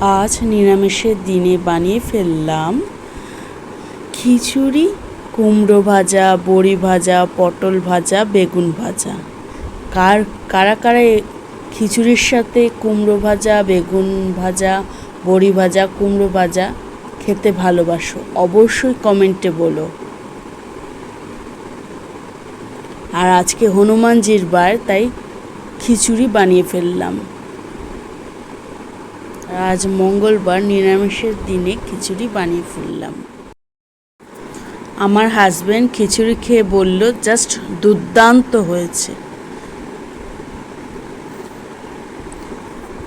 আজ নিরামিষের দিনে বানিয়ে ফেললাম খিচুড়ি, কুমড়ো ভাজা, বড়ি ভাজা, পটল ভাজা, বেগুন ভাজা। কার, কারা কারা খিচুড়ির সাথে কুমড়ো ভাজা, বেগুন ভাজা, বড়ি ভাজা, কুমড়ো ভাজা খেতে ভালোবাসো, অবশ্যই কমেন্টে বলো। আর আজকে হনুমানজির বার, তাই খিচুড়ি বানিয়ে ফেললাম। আজ মঙ্গলবার নিরামিষের দিনে খিচুড়ি বানিয়ে ফেললাম। আমার হাজব্যান্ড খিচুড়ি খেয়ে বলল, জাস্ট দুর্দান্ত হয়েছে।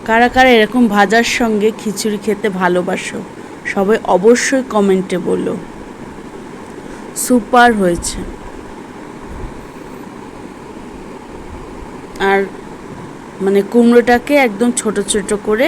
কারা কারা এরকম ভাজার সঙ্গে খিচুড়ি খেতে ভালোবাসো, সবাই অবশ্যই কমেন্টে বলো। সুপার হয়েছে। আর মানে কুমড়োটাকে একদম ছোট ছোট করে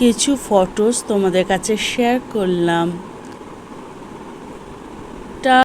কিছু ফটোস তোমাদের কাছে শেয়ার করলাম।